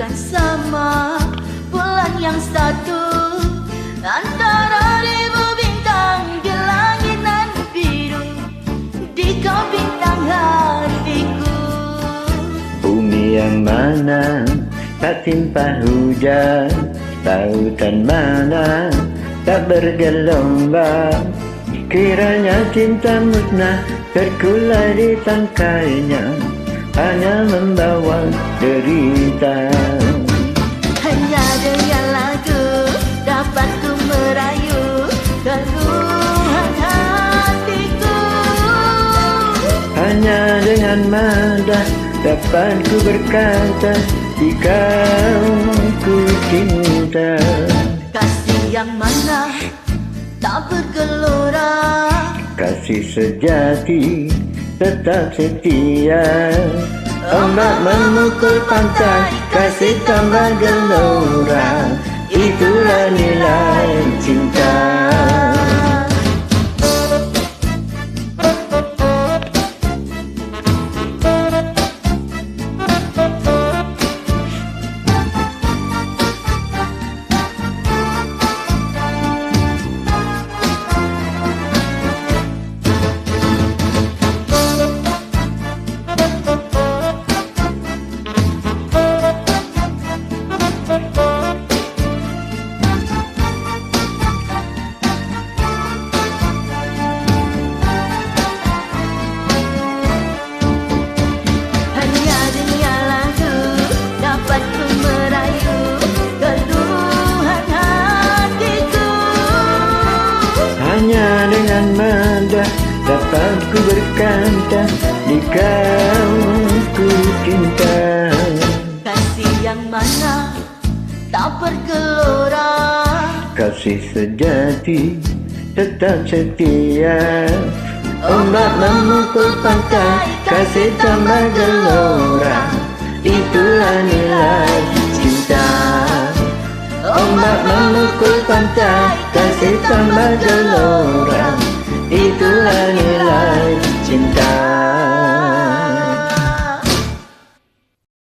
akan sama bulan yang satu? Antara ribu bintang di langit nan biru di kau bintang hatiku. Bumi yang mana tak timpa hujan Lautan mana tak bergelombang. Kiranya cinta musnah terkulai di tangkainya Hanya membawa derita. Hanya dengan lagu dapat ku merayu keluhan hatiku. Hanya dengan mada dapat ku berkata Jika ku cinta. Kasih yang mana tak bergelora. Kasih sejati tetap setia. Ombak memukul pantai Kasih tambah gelora. Itulah nilai cinta Dapat ku berkata Dikau ku cinta. Kasih yang mana tak bergelora. Kasih sejati tetap setia. Ombak memukul pantai Kasih tambah gelora. Itulah nilai cinta. Ombak memukul pantai Kasih tambah gelora